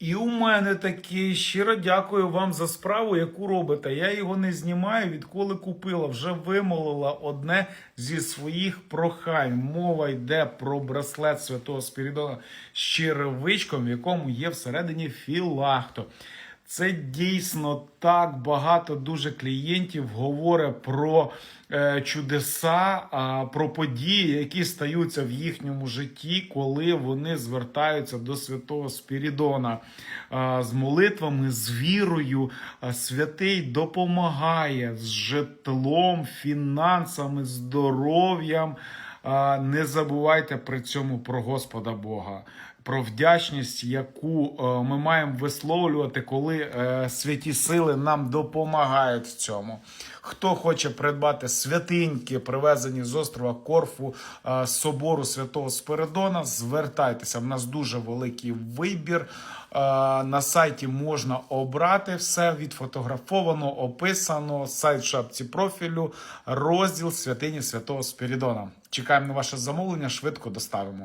І у мене такі щиро дякую вам за справу, яку робите. Я його не знімаю, відколи купила. Вже вимолила одне зі своїх прохань. Мова йде про браслет святого Спірідона з черевичком, в якому є всередині філахто. Це дійсно так багато дуже клієнтів говорить про е, чудеса, а, про події, які стаються в їхньому житті, коли вони звертаються до святого Спірідона а, з молитвами, з вірою. А, Святий допомагає з житлом, фінансами, здоров'ям. Не забувайте при цьому про Господа Бога, про вдячність, яку е, ми маємо висловлювати, коли е, святі сили нам допомагають в цьому. Хто хоче придбати святиньки, привезені з острова Корфу е, собору святого Спиридона, звертайтеся. В нас дуже великий вибір. На сайті можна обрати все відфотографовано, описано. Сайт в шапці профілю, розділ святині святого Спірідона. Чекаємо на ваше замовлення, швидко доставимо.